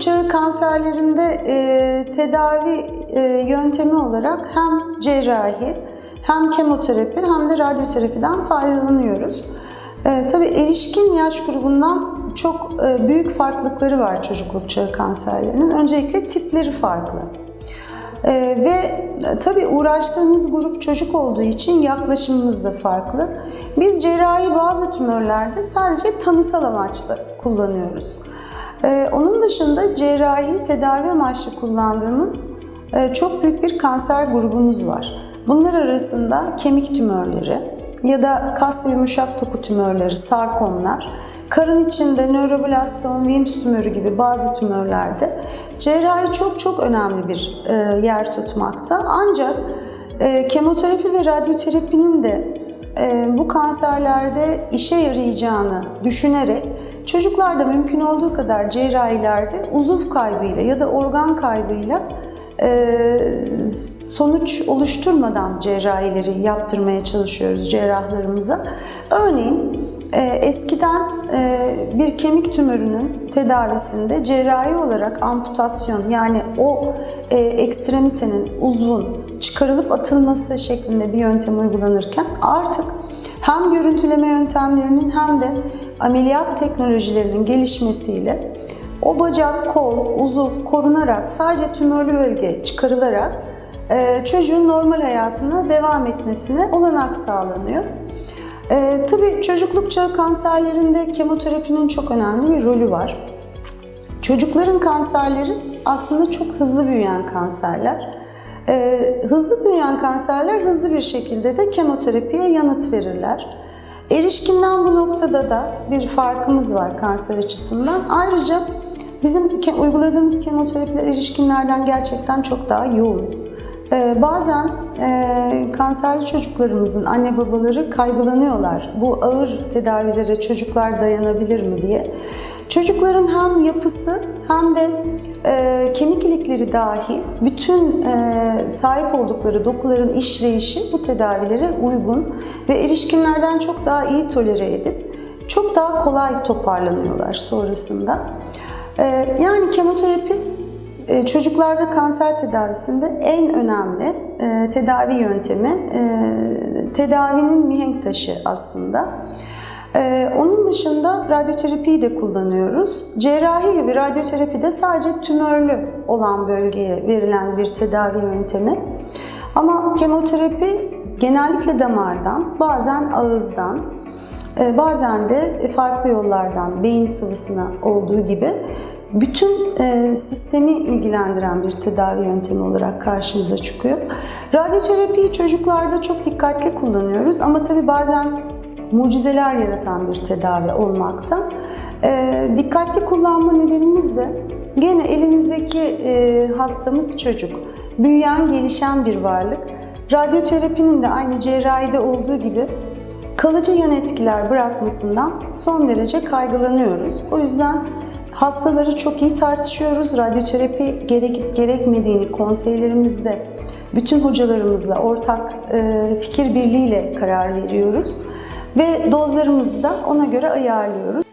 çağı kanserlerinde e, tedavi e, yöntemi olarak hem cerrahi hem kemoterapi hem de radyoterapiden faydalanıyoruz. E, tabii erişkin yaş grubundan çok e, büyük farklılıkları var çocukluk çağı kanserlerinin. Öncelikle tipleri farklı. Ee, ve e, tabii uğraştığımız grup çocuk olduğu için yaklaşımımız da farklı. Biz cerrahi bazı tümörlerde sadece tanısal amaçla kullanıyoruz. Ee, onun dışında cerrahi tedavi amaçlı kullandığımız e, çok büyük bir kanser grubumuz var. Bunlar arasında kemik tümörleri ya da kas ve yumuşak doku tümörleri, sarkomlar, karın içinde nöroblastom, Wilms tümörü gibi bazı tümörlerde cerrahi çok çok önemli bir e, yer tutmakta. Ancak e, kemoterapi ve radyoterapinin de bu kanserlerde işe yarayacağını düşünerek çocuklarda mümkün olduğu kadar cerrahilerde uzuv kaybıyla ya da organ kaybıyla e, sonuç oluşturmadan cerrahileri yaptırmaya çalışıyoruz cerrahlarımıza. Örneğin e, eskiden e, bir kemik tümörünün tedavisinde cerrahi olarak amputasyon yani o ekstremitenin, uzvun çıkarılıp atılması şeklinde bir yöntem uygulanırken artık hem görüntüleme yöntemlerinin hem de ameliyat teknolojilerinin gelişmesiyle o bacak, kol, uzuv korunarak sadece tümörlü bölge çıkarılarak e, çocuğun normal hayatına devam etmesine olanak sağlanıyor. E, tabii çocukluk çağı kanserlerinde kemoterapinin çok önemli bir rolü var. Çocukların kanserleri aslında çok hızlı büyüyen kanserler. E, hızlı büyüyen kanserler hızlı bir şekilde de kemoterapiye yanıt verirler. Erişkinden bu noktada da bir farkımız var kanser açısından. Ayrıca bizim ke- uyguladığımız kemoterapiler erişkinlerden gerçekten çok daha yoğun. Ee, bazen e, kanserli çocuklarımızın anne babaları kaygılanıyorlar. Bu ağır tedavilere çocuklar dayanabilir mi diye. Çocukların hem yapısı hem de e, kemik ilikleri dahi bütün e, sahip oldukları dokuların işleyişi bu tedavilere uygun ve erişkinlerden çok daha iyi tolere edip çok daha kolay toparlanıyorlar sonrasında. E, yani kemoterapi e, Çocuklarda kanser tedavisinde en önemli e, tedavi yöntemi, e, tedavinin mihenk taşı aslında. E, onun dışında radyoterapiyi de kullanıyoruz. Cerrahi gibi radyoterapide sadece tümörlü olan bölgeye verilen bir tedavi yöntemi. Ama kemoterapi genellikle damardan, bazen ağızdan, e, bazen de farklı yollardan, beyin sıvısına olduğu gibi bütün e, sistemi ilgilendiren bir tedavi yöntemi olarak karşımıza çıkıyor. Radyoterapiyi çocuklarda çok dikkatli kullanıyoruz ama tabii bazen mucizeler yaratan bir tedavi olmakta. E, dikkatli kullanma nedenimiz de gene elimizdeki e, hastamız çocuk. Büyüyen, gelişen bir varlık. Radyoterapinin de aynı cerrahide olduğu gibi kalıcı yan etkiler bırakmasından son derece kaygılanıyoruz. O yüzden hastaları çok iyi tartışıyoruz. Radyoterapi gerekip gerekmediğini konseylerimizde bütün hocalarımızla ortak e, fikir birliğiyle karar veriyoruz ve dozlarımızı da ona göre ayarlıyoruz.